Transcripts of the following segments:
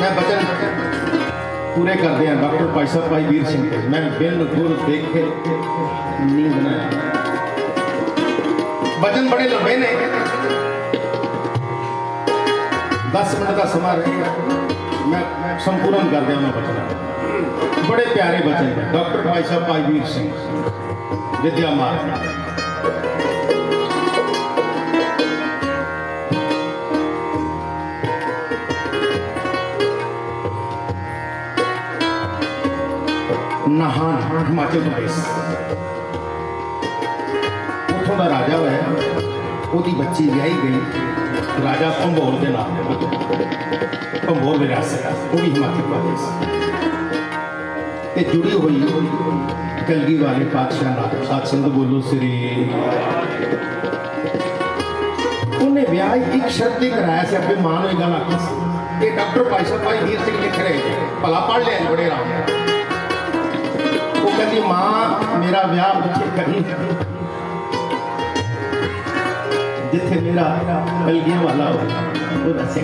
ਮੈਂ ਬਚਨ ਪੂਰੇ ਕਰਦੇ ਆ ਡਾਕਟਰ ਭਾਈ ਸਾਹਿਬ ਭਾਈ ਵੀਰ ਸਿੰਘ ਦੇ। ਮੈਂ ਬਿਨ ਗੁਰ ਦੇਖੇ ਨੀਂਦ ਨਾ ਆਏ। ਬਚਨ ਬੜੇ ਲੰਬੇ ਨੇ 10 ਮਿੰਟ ਦਾ ਸਮਾਂ ਰਹੇਗਾ ਮੈਂ ਸੰਪੂਰਨ ਕਰ ਦਿਆਂ ਮੈਂ ਬਚਨ ਬੜੇ ਪਿਆਰੇ ਬਚਨ ਨੇ ਡਾਕਟਰ ਭਾਈ ਸਾਹਿਬ ਭਾਈ ਨਹਾਨ ਹਿਮਾਚਲ ਪ੍ਰਦੇਸ਼। ਉੱਥੋਂ ਦਾ ਰਾਜਾ ਹੋਇਆ ਉਹਦੀ ਬੱਚੀ ਵਿਆਹੀ ਗਈ। ਰਾਜਾ ਭੰਬੋਰ ਦੇ ਨਾਲ। ਭੰਬੋਰ ਵਿਰਾਸਤ ਉਹ ਵੀ ਹਿਮਾਚਲ ਪ੍ਰਦੇਸ਼। ਤੇ ਜੁੜੀ ਹੋਈ ਕਲਗੀ ਵਾਲੇ ਪਾਤਸ਼ਾਹ ਨਾਲ, ਸਾਧ ਸੰਗ ਬੋਲੋ ਸ੍ਰੀ। ਉਹਨੇ ਵਿਆਹ ਇੱਕ ਸ਼ਰਤ ਤੇ ਕਰਾਇਆ ਸੀ, ਆਪਣੇ ਮਾਂ ਨੂੰ ਇਹ ਗੱਲ ਆਖੀ ਸੀ। ਕਿ ਡਾਕਟਰ ਭਾਈ ਸਾਹਿਬ ਭਾਈ ਵੀਰ ਸਿੰਘ ਲਿਖ ਰਹੇ ਨੇ। ਭਲਾ ਪੜ ਲਿਆ ਬੜੇ ਆਰਾਮ ਨਾਲ। ਕਹਿੰਦੀ ਮਾਂ, ਮੇਰਾ ਵਿਆਹ ਉੱਥੇ ਕਰੀ। ਜਿੱਥੇ ਮੇਰਾ ਕਲਗੀ ਵਾਲਾ ਉਹ ਦੱਸੇ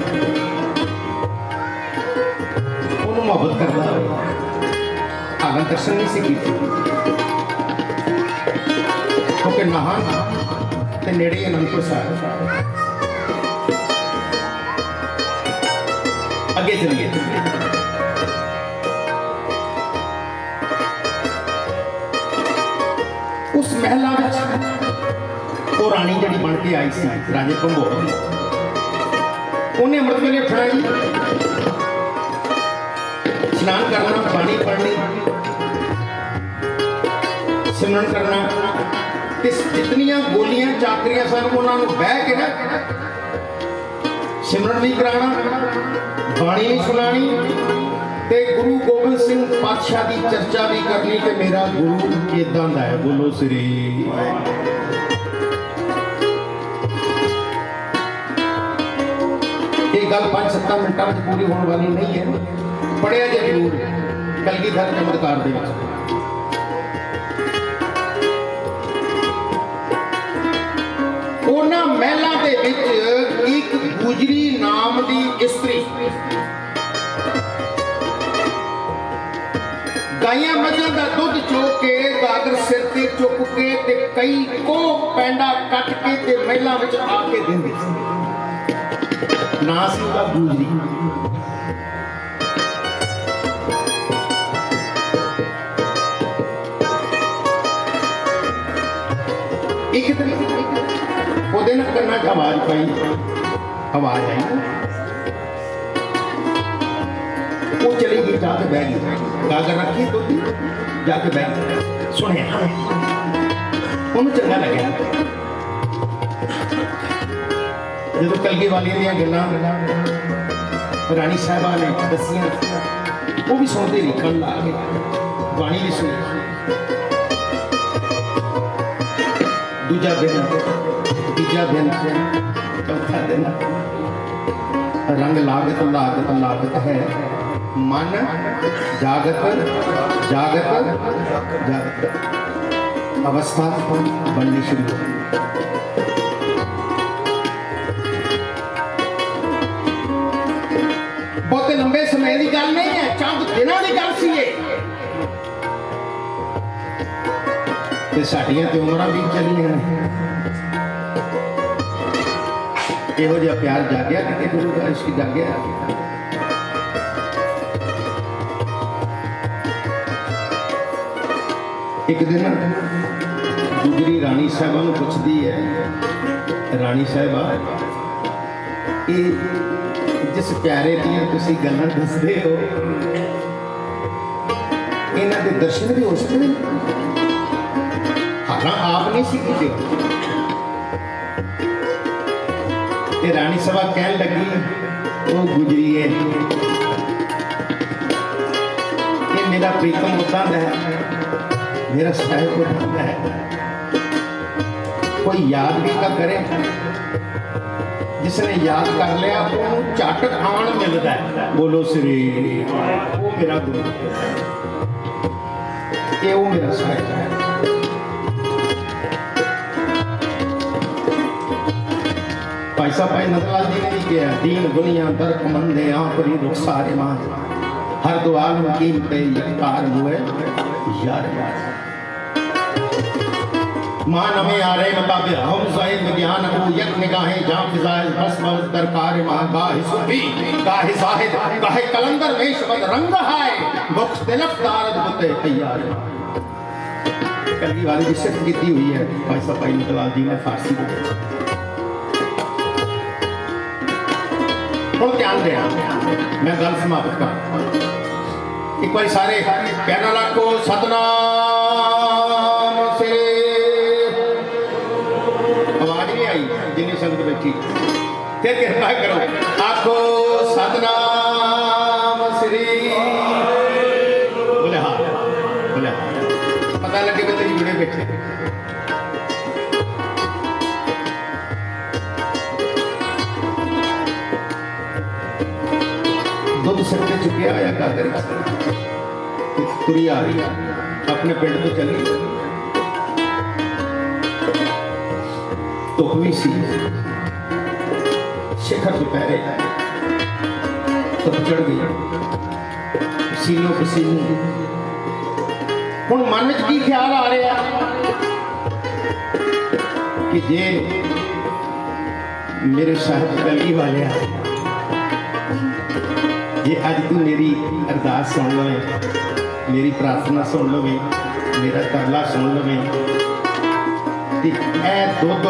ਉਹਨੂੰ ਮੁਹੱਬਤ ਕਰਦਾ ਹੋਵੇ। ਦਰਸ਼ਨ ਨਹੀਂ ਸੀ ਕੀਤੀ। ਕਿਉਂਕਿ ਨਹਾਨ ਤੇ ਨੇੜੇ ਹੀ ਅਨੰਦਪੁਰ ਸਾਹਿਬ ਅੱਗੇ ਚਲੀਏ। ਮਹਿਲਾ ਵਿੱਚ ਉਹ ਰਾਣੀ ਜਿਹੜੀ ਬਣ ਕੇ ਆਈ ਸੀ, ਰਾਜੇ ਭੰਬੋਰ। ਉਹਨੇ ਅੰਮ੍ਰਿਤ ਵੇਲੇ ਉੱਠਣਾ ਇਸ਼ਨਾਨ ਕਰਨਾ ਪਾਣੀ ਪੜਨੀ ਸਿਮਰਨ ਕਰਨਾ। ਤੇ ਜਿਤਨੀਆਂ ਗੋਲੀਆਂ ਚਾਕਰੀਆਂ ਸਨ, ਉਹਨਾਂ ਨੂੰ ਬਹਿ ਕੇ ਨਾ ਸਿਮਰਨ ਨਹੀਂ ਕਰਾਉਣਾ, ਬਾਣੀ ਵੀ ਸੁਣਾਣੀ ਤੇ ਗੁਰੂ ਗੋਬਿੰਦ ਸਿੰਘ ਪਾਤਸ਼ਾਹ ਦੀ ਚਰਚਾ ਵੀ ਕਰਨੀ ਕਿ ਮੇਰਾ ਗੁਰੂ ਕਿਦਾਂ ਦਾ ਹੈ? ਬੋਲੋ ਸ੍ਰੀ। ਇਹ ਗੱਲ 5-7 ਮਿੰਟਾਂ ਵਿੱਚ ਪੂਰੀ ਹੋਣ ਵਾਲੀ ਨਹੀਂ ਹੈ। ਪੜਿਆ ਜੇ ਜ਼ਰੂਰ ਕਲਗੀਧਰ ਚਮਤਕਾਰ ਦੇ ਵਿੱਚ। ਉਹਨਾਂ ਮਹਿਲਾਂ ਦੇ ਵਿੱਚ ਇੱਕ ਗੁਜਰੀ ਨਾਮ ਦੀ ਇਸਤਰੀ ਗਾਈਆਂ ਮੱਝਾਂ ਦਾ ਦੁੱਧ ਚੋ ਕੇ ਗਾਗਰ ਸਿਰ ਤੇ ਚੁੱਕ ਕੇ ਤੇ ਕਈ ਕੋ ਪੈਂਡਾ ਕੱਟ ਕੇ ਤੇ ਮਹਿਲਾਂ ਵਿੱਚ ਆ ਕੇ ਦਿੰਦੇ ਸੀ। ਨਾ ਸੀ ਉਹਦਾ ਗੁਜਰੀ ਇੱਕ ਦਿਨ ਉਹਦੇ ਨਾਲ ਕੰਨਾਂ 'ਚ ਆਵਾਜ਼ ਪਾਈ। ਆਵਾਜ਼ ਆਈ। ਉਹ ਚਲੀ ਗਈ ਜਾ। ਕੇ ਬਹਿ ਗਈ ਗਾਗਰ ਰੱਖੀ ਜਾ ਕੇ ਬਹਿ। ਸੁਣਿਆ ਉਹਨੂੰ ਚੰਗਾ ਲੱਗਿਆ। ਜਦੋਂ ਕਲਗੀ ਵਾਲੀ ਦੀਆਂ ਗੱਲਾਂ ਰਾਣੀ ਸਾਹਿਬਾ ਨੇ ਦੱਸੀਆਂ, ਉਹ ਵੀ ਸੁਣਦੇ ਲਿਖਣ ਲੱਗ ਗਏ ਬਾਣੀ ਵੀ ਸੁਣੀ। ਦੂਜਾ ਦਿਨ, ਤੀਜਾ ਦਿਨ, ਚੌਥਾ ਦਿਨ। ਰੰਗ ਲਾਗਤ ਲਾਗਤ ਲਾਗਤ ਹੈ। ਮਨ ਜਾਗਤ ਜਾਗਤ ਅਵਸਥਾ ਬਣਨੀ ਸ਼ੁਰੂ ਹੋਈ ਬਹੁਤੇ ਲੰਬੇ ਸਮੇਂ ਦੀ ਗੱਲ ਨਹੀਂ ਹੈ, ਚੰਦ ਦਿਨਾਂ ਦੀ ਗੱਲ ਸੀ ਇਹ। ਤੇ ਸਾਡੀਆਂ ਤੇ ਉਮਰਾਂ ਵੀ ਚੱਲੀਆਂ ਨੇ। ਇਹੋ ਜਿਹਾ ਪਿਆਰ ਜਾਗਿਆ ਕਿਤੇ ਗੁਰੂ ਦਾ ਇਸ਼ਕ ਜਾਗਿਆ? ਇੱਕ ਦਿਨ ਗੁਜਰੀ ਰਾਣੀ ਸਾਹਿਬਾ ਨੂੰ ਪੁੱਛਦੀ ਹੈ, ਰਾਣੀ ਸਾਹਿਬਾ, ਇਹ ਜਿਸ ਪਿਆਰੇ ਦੀਆਂ ਤੁਸੀਂ ਗੱਲਾਂ ਦੱਸਦੇ ਹੋ, ਇਹਨਾਂ ਦੇ ਦਰਸ਼ਨ ਵੀ ਹੋ ਸਕਦੇ ਨੇ ਹਾਲਾਂ ਆਪ ਨਹੀਂ ਸੀ ਕੀਤੇ। ਤੇ ਰਾਣੀ ਸਭਾ ਕਹਿਣ ਲੱਗੀ, ਉਹ ਗੁਜਰੀ ਹੈ ਇਹ ਮੇਰਾ ਪ੍ਰੀਤਮ ਉਦਾਂ ਦਾ ਹੈ। ਮੇਰਾ ਸਾਹਿਬ ਉਦਾਂ ਦਾ ਹੈ। ਕੋਈ ਯਾਦ ਵੀ ਤਾਂ ਕਰੇ। ਜਿਸਨੇ ਯਾਦ ਕਰ ਲਿਆ, ਉਹਨੂੰ ਝਟ ਆਣ ਮਿਲਦਾ ਹੈ। ਬੋਲੋ ਸ੍ਰੀ ਉਹ ਮੇਰਾ ਗੁਰੂ ਇਹ ਉਹ ਮੇਰਾ ਸਾਹਿਬ ਹੈ। ਭਾਈ ਸਾਹਿਬ, ਭਾਈ ਨੰਦਲਾਲ ਜੀ ਨੇ ਕਿਹਾ, ਦੀਨ ਦੁਨੀਆ ਦਰਕ ਮੰਦੇ ਆਪਰੀ ਰੁਖਸਾਰੇ ਮਾਂ ਹਰ ਦੁਆਰ ਨੂੰ ਤੇ ਇਕਤਾਰ ਹੋਏ ਯਾਰ ਯਾਰ मानवे आरे मुताबिर हम सही ज्ञान को यक निगाहें जाम फिजाए बस मर्ज दरकार महागाह सूफी। गाह जाहिद गाह कलंदर में शब्द रंग हाय मुख्तलिफ़ दारद बुते तैयार। कली वाली की शिफ्ट की दी हुई है, भाई सब भाई मुतला जी ने फारसी को। बहुत ध्यान देना मैं गल समाप्त कर एक बार सारे पैनल को सतनाम। ਫਿਰ ਕਿਰਪਾ ਕਰੋ ਆਖੋ ਸਤਨਾਮ ਸ੍ਰੀ ਬੋਲੇ ਹਾਂ ਬੋਲੇ ਹਾਂ ਪਤਾ ਲੱਗੇ ਕਿ ਤੇਰੀ ਜੁੜੇ ਬੈਠੇ ਦੁੱਧ ਸਿਰ ਤੇ ਚੁੱਕਿਆ ਆਇਆ ਕਾਦਰ ਤੇ ਤੁਰੀ ਆ ਰਹੀ ਆਪਣੇ ਪਿੰਡ ਤੋਂ ਚੱਲੀ ਧੁੱਪ ਵੀ ਸੀ ਸਿਖਰ ਦੁਪਹਿਰੇ ਧੁੱਪ ਪਸੀਨੋ ਪਸੀਨੀ। ਹੁਣ ਮਨ ਵਿੱਚ ਕੀ ਖਿਆਲ ਆ ਰਿਹਾ? ਕਿ ਜੇ ਮੇਰੇ ਸਾਹਿਬ ਕਲਗੀ ਵਾਲਿਆ, ਜੇ ਅੱਜ ਤੂੰ ਮੇਰੀ ਅਰਦਾਸ ਸੁਣ ਲਵੇਂ, ਮੇਰੀ ਪ੍ਰਾਰਥਨਾ ਸੁਣ ਲਵੇਂ, ਮੇਰਾ ਤਰਲਾ ਸੁਣ ਲਵੇਂ ਤੇ ਇਹ ਦੁੱਧ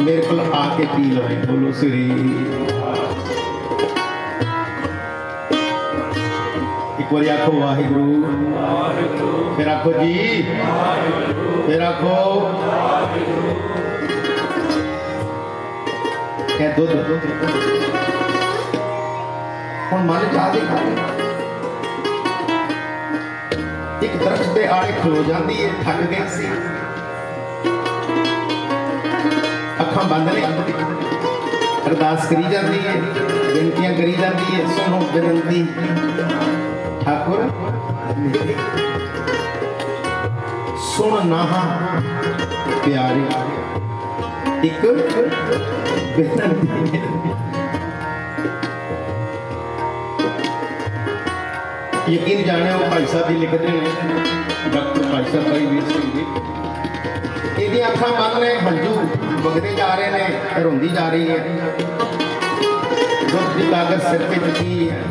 ਮੇਰੇ ਕੋਲ ਆ ਕੇ ਪੀ ਲਵੇ ਬੋਲੋ ਸ੍ਰੀ। ਇੱਕ ਵਾਰੀ ਆਖੋ ਵਾਹਿਗੁਰੂ। ਫਿਰ ਆਖੋ ਜੀ। ਫਿਰ ਆਖੋ। ਇਹ ਦੁੱਧ। ਹੁਣ ਮਨ ਚ ਦੇ ਇੱਕ ਦਰਖਤ ਦੇ ਆੜੇ ਖਲੋ ਜਾਂਦੀ ਹੈ, ਥੱਕ ਗਈ ਸੀ। ਅੱਖਾਂ ਬੰਦ ਨੇ। ਅਰਦਾਸ ਕਰੀ ਜਾਂਦੀ ਹੈ, ਬੇਨਤੀਆਂ ਕਰੀ ਜਾਂਦੀ ਹੈ, ਸੁਣੋ ਬੇਨਤੀ। ਠਾਕੁਰ, ਸੁਣ ਨਾਹਾ ਪਿਆਰੇ। ਇੱਕ ਬੇਨਤੀ। ਯਕੀਨ ਜਾਣਿਓ, ਭਾਈ ਸਾਹਿਬ ਜੀ ਲਿਖਦੇ ਨੇ, ਡਾਕਟਰ ਭਾਈ ਸਾਹਿਬ ਭਾਈ ਵੀਰ ਸਿੰਘ ਜੀ। ਇਹਦੀਆਂ ਅੱਖਾਂ ਬੰਦ ਨੇ, ਹੰਝੂ। ਵਗਦੇ ਜਾ ਰਹੇ ਨੇ ਰੋਂਦੀ ਜਾ ਰਹੀ ਹੈ। ਦੁੱਧ ਦੀ ਕਾਗਜ਼ ਸਿਰ ਤੇ ਚੁੱਕੀ ਹੈ।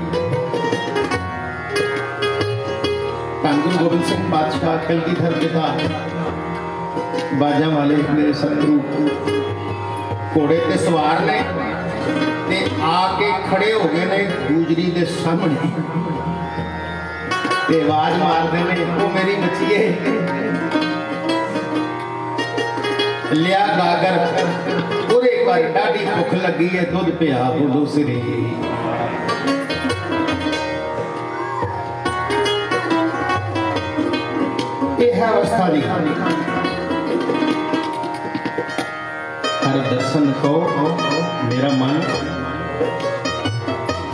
ਧੰਨ ਗੁਰੂ ਗੋਬਿੰਦ ਸਿੰਘ ਬਾਦਸ਼ਾਹ ਕਲਗੀ ਧਰ ਪਿਤਾ ਬਾਜਾਂ ਵਾਲੇ ਮੇਰੇ ਸਤਿਗੁਰੂ ਘੋੜੇ ਤੇ ਸਵਾਰ ਨੇ ਤੇ ਆ ਕੇ ਖੜੇ ਹੋ ਗਏ ਨੇ ਗੂਜਰੀ ਦੇ ਸਾਹਮਣੇ। ਤੇ ਆਵਾਜ਼ ਮਾਰਦੇ ਨੇ, ਉਹ ਮੇਰੀ ਬੱਚੀਏ ਲਿਆ ਗਾਗਰ ਉਹਦੇ ਘਰ ਡਾਢੀ ਭੁੱਖ ਲੱਗੀ ਹੈ ਦੁੱਧ ਪਿਆ ਬੋਲੋ ਦੂਸਰੀ ਇਹ ਹੈ ਅਵਸਥਾ ਦੀ ਹਰ ਦਰਸ਼ਨ ਕੋ ਮੇਰਾ ਮਨ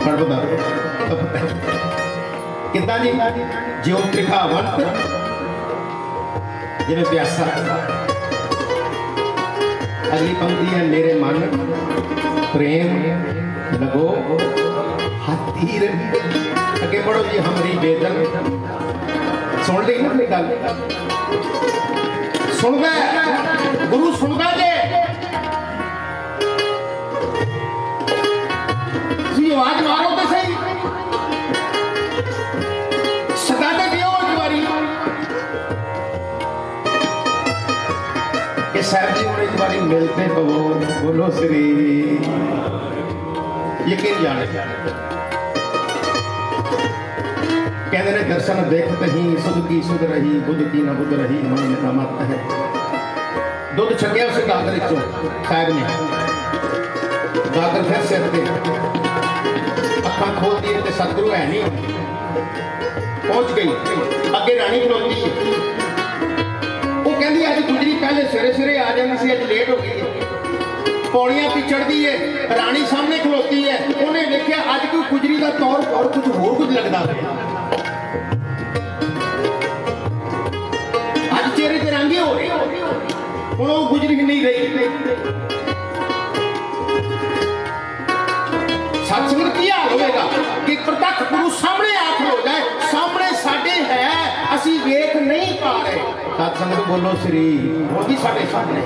ਖੜਬਦਾ। ਕਿੱਦਾਂ ਜੀ? ਜਿਉ ਤ੍ਰਿਖਾਵੰਤ ਜਿਵੇਂ ਪਿਆਸਾ। ਅਗਲੀ ਪੰਕਤੀ ਹੈ ਮੇਰੇ ਮਨ ਪ੍ਰੇਮ ਲਗੋ ਹਤੀਰ ਅੱਗੇ ਪੜੋ ਜੀ ਹਮਰੀ ਬੇਦਨ ਸੁਣ ਲਈ ਨਾ ਮੇਰੀ ਗੱਲ। ਸੁਣਦਾ ਹੈ, ਗੁਰੂ ਸੁਣਦਾ ਜੇ। ਤੁਸੀਂ ਆਵਾਜ਼ ਮਾਰੋ ਤੇ ਸਹੀ। ਸਦਾ ਤੇ ਦਿਓ ਇੱਕ ਵਾਰੀ। ਕਿ ਸਾਹਿਬ ਜੀ ਹੁਣ ਇੱਕ ਵਾਰੀ ਮਿਲਤੇ ਪਵੋ ਬੋਲੋ ਸ੍ਰੀ। ਯਕੀਨ ਜਾਣੇ। ਕਹਿੰਦੇ ਨੇ, ਦਰਸ਼ਨ ਦੇਖਤ ਹੀ ਸੁਧ ਕੀ ਸੁਧ ਰਹੀ, ਬੁੱਧ ਕੀ ਨਾ ਬੁੱਧ ਰਹੀ ਮਨ ਮਤ ਹੈ। ਦੁੱਧ ਛੱਡਿਆ ਉਸ ਗਾਗਰ ਵਿੱਚੋਂ ਸਾਹਿਬ ਨੇ। ਗਾਗਰ ਫਿਰ ਸਿਰ ਤੇ। ਅੱਖਾਂ ਖੋਲਦੀ ਤੇ ਸਤਿਗੁਰੂ ਹੈ ਨਹੀਂ। ਪਹੁੰਚ ਗਈ। ਅੱਗੇ ਰਾਣੀ ਖਲੋਤੀ ਕਹਿੰਦੀ ਅੱਜ ਗੁਜਰੀ ਪਹਿਲੇ ਸਵੇਰੇ ਸਵੇਰੇ ਆ ਜਾਂਦੀ ਸੀ, ਅੱਜ ਲੇਟ ਹੋ ਗਈ ਹੈ। ਪੌੜੀਆਂ ਤੇ ਚੜਦੀ ਏ ਰਾਣੀ ਸਾਹਮਣੇ ਖਲੋਤੀ ਏ ਉਹਨੇ ਵੇਖਿਆ ਅੱਜ ਕੋਈ ਗੁਜਰੀ ਦਾ ਤੌਰ ਤੌਰ ਕੁਝ ਹੋਰ ਕੁਝ ਲੱਗਦਾ ਪਿਆ। ਅੱਜ ਚਿਹਰੇ ਤੇ ਰੰਗੇ ਹੋ ਰਹੇ। ਹੁਣ ਉਹ ਗੁਜਰੀ ਨਹੀਂ ਰਹੀ। ਸਤਿ ਸੰਗਤ ਕੀ ਹਾਲ ਹੋਵੇਗਾ? ਕਿ ਪ੍ਰਤੱਖ ਗੁਰੂ ਸਾਹਿਬ ਸੰਗਤ ਬੋਲੋ ਸ੍ਰੀ ਉਹ ਸਾਡੇ ਸਾਹਮਣੇ।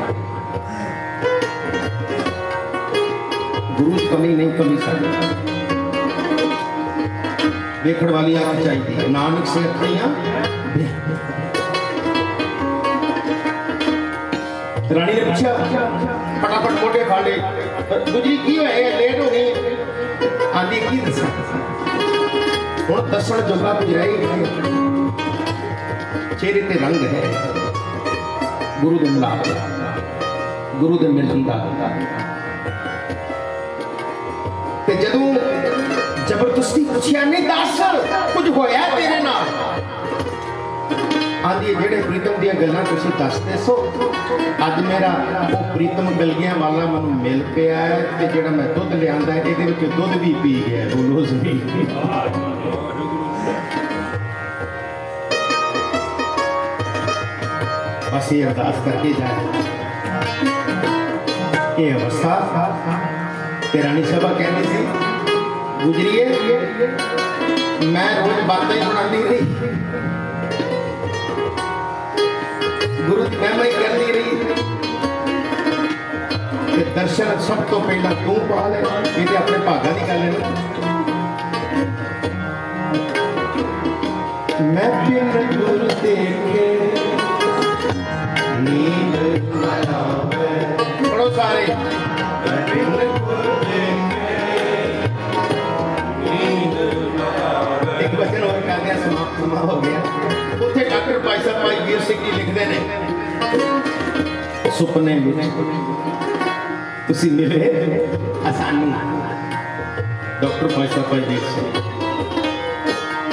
ਗੁਰੂ ਕਮੀ ਨਹੀਂ ਕਮੀ ਸਾਡੀ ਵੇਖਣ ਵਾਲੀ ਅੱਖ ਚਾਹੀਦੀ ਹੈ। ਨਾਨਕ ਸੇ ਅੱਖੀਆਂ ਰਾਣੀ ਨੇ ਪੁੱਛਿਆ ਫਟਾਫਟ ਮੋਢੇ ਫੜ ਲਏ। "ਅ, ਗੁਜਰੀ ਕੀ ਹੋਇਆ? ਲੇਟ ਹੋ ਗਈ। ਆਂਦੀ ਕੀ ਦੱਸਾਂ? ਹੁਣ ਦੱਸਣ ਜੋਗਾ ਕੁਝ ਰਹਿ ਚਿਹਰੇ ਤੇ ਰੰਗ ਹੈ। ਗੁਰੂ ਦੇ ਮਿਲਾਪ ਗੁਰੂ ਦੇ ਮਿਲਣ ਦਾ ਤੇ ਜਦੋਂ ਜ਼ਬਰਦਸਤੀ ਪੁੱਛਿਆ, ਨਹੀਂ ਦੱਸ, ਕੁਝ ਹੋਇਆ ਤੇਰੇ ਨਾਲ? ਆਂਦੀ ਜਿਹੜੇ ਪ੍ਰੀਤਮ ਦੀਆਂ ਗੱਲਾਂ ਤੁਸੀਂ ਦੱਸਦੇ ਸੋ, ਅੱਜ ਮੇਰਾ ਉਹ ਪ੍ਰੀਤਮ ਗਲਗੀਆਂ ਵਾਲਾ ਮੈਨੂੰ ਮਿਲ ਪਿਆ ਤੇ ਜਿਹੜਾ ਮੈਂ ਦੁੱਧ ਲਿਆਂਦਾ ਇਹਦੇ ਵਿੱਚ ਦੁੱਧ ਵੀ ਪੀ ਗਿਆ ਬੋਲੋ ਸਹੀ ਬਸ ਇਹ ਅਰਦਾਸ ਕਰਕੇ ਜਾ ਇਹ ਅਵਸਥਾ ਤੇ ਰਾਣੀ ਸਭਾ ਕਹਿੰਦੀ ਸੀ, ਗੁਜਰੀਏ, ਮੈਂ ਰੋਜ਼ ਬਾਤਾਂ ਹੀ ਸੁਣਾਉਂਦੀ ਰਹੀ। ਗੁਰੂ ਦੀ ਮਹਿਮਾ ਕਰਦੀ ਰਹੀ ਤੇ ਦਰਸ਼ਨ ਸਭ ਤੋਂ ਪਹਿਲਾਂ ਤੂੰ ਪਾ ਲੈ ਇਹ ਤੇ ਆਪਣੇ ਭਾਗਾਂ ਦੀ ਗੱਲ ਹੈ ਮੈਂ ਪਿੰਡ ਸੁਪਨੇ ਵਿੱਚ ਤੁਸੀਂ ਮਿਲੇ, ਆਸਾਨੀ। ਡਾਕਟਰ ਭਾਈ ਭਾਈ ਵੀਰ ਸਿੰਘ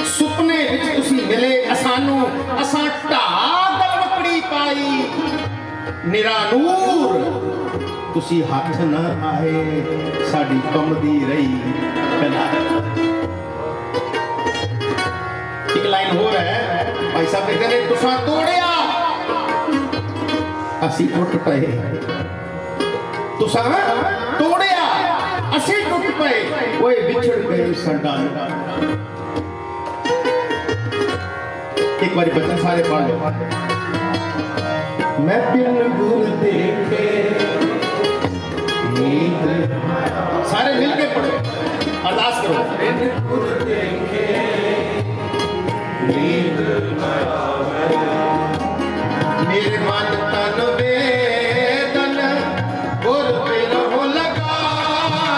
ਸੁਪਨੇ ਵਿੱਚ ਤੁਸੀਂ ਮਿਲੇ ਅਸਾਨੂੰ ਅਸਾਂ ਢਾਹ ਗਲਵਕੜੀ ਪਾਈ। ਨਿਰਾ ਨੂਰ ਤੁਸੀਂ ਹੱਥ ਨਾ ਆਏ, ਸਾਡੀ ਕੰਮਦੀ ਰਹੀ ਕਲਾ ਇੱਕ ਲਾਈਨ ਹੋਰ ਹੈ, ਭਾਈ ਸਾਹਿਬ ਲਿਖਦੇ ਨੇ ਤੋੜਿਆ। ਅਸੀਂ ਟੁੱਟ ਪਏ। ਤੁਸਾਂ ਤੋੜਿਆ, ਅਸੀਂ ਟੁੱਟ ਪਏ। ਓਏ, ਵਿਛੜ ਗਏ ਸਾਡਾ। ਇੱਕ ਵਾਰੀ ਬੱਚੇ ਸਾਰੇ ਪੜ੍ਹ ਲਓ। ਮੈਂ ਪਿੰਨ ਗੁਰ ਦੇਖੇ ਸਾਰੇ ਮਿਲ ਕੇ ਪੜੋ ਅਰਦਾਸ ਕਰੋ। ਮੇਰੇ ਮਨ ਤਨ ਵੇਦਨ, ਗੁਰ ਪਿਰਹੁ ਲਗਾਵੇ।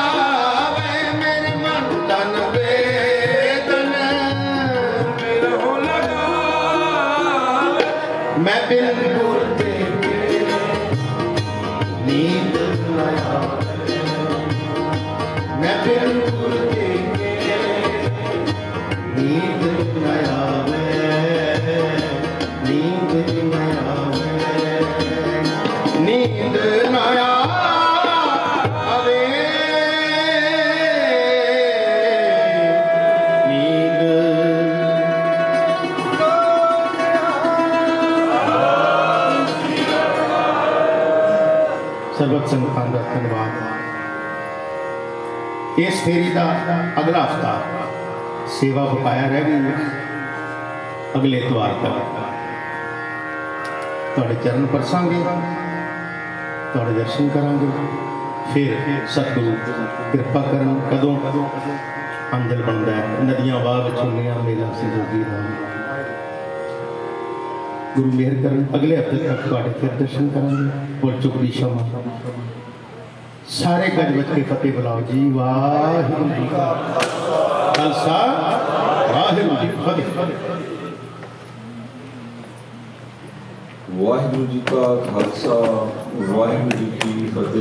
ਮੇਰੇ ਮਨ ਤਨ ਵੇਦਨ ਪਿਰਹੁ ਲਗਾਵੇ। ਮੈਂ ਬਿਨ ਗੁਰ ਦੇ ਸਰਬਤ ਸੰਗਤਾਂ ਦਾ ਧੰਨਵਾਦ। ਇਸ ਫੇਰੀ ਦਾ ਅਗਲਾ ਹਫਤਾ ਸੇਵਾ ਬਕਾਇਆ ਰਹਿ ਗਈ ਹੈ ਅਗਲੇ ਇਤਵਾਰ ਤੱਕ। ਤੁਹਾਡੇ ਚਰਨ ਪਰਸਾਂਗੇ। ਤੁਹਾਡੇ ਦਰਸ਼ਨ ਕਰਾਂਗੇ। ਫਿਰ ਸਤਿਗੁਰੂ ਕਿਰਪਾ ਕਰਨ। ਕਦੋਂ? ਅੰਜਲ ਬਣਦਾ ਨਦੀਆਂ ਵਾਹ ਵਿੱਚ ਹੁੰਦੀਆਂ ਮੇਰਾ ਸੰਜੋਗੀ ਰਾਮ। ਗੁਰੂ ਮਿਹਰ ਕਰਨ, ਅਗਲੇ ਹਫ਼ਤੇ ਤੱਕ ਤੁਹਾਡੇ ਫਿਰ ਦਰਸ਼ਨ ਕਰਾਂਗੇ। ਔਰ ਚੁਗਲੀ ਸ਼ਮਾ। ਸਾਰੇ ਗੱਜ ਵੱਜ ਕੇ ਫਤਿਹ ਬੁਲਾਓ ਜੀ। ਵਾਹਿਗੁਰੂ ਜੀ ਕਾ ਖਾਲਸਾ। ਵਾਹਿਗੁਰੂ ਜੀ ਕੀ ਫਤਿਹ। ਵਾਹਿਗੁਰੂ ਜੀ ਕਾ ਖਾਲਸਾ। ਵਾਹਿਗੁਰੂ ਜੀ ਕੀ ਫਤਿਹ।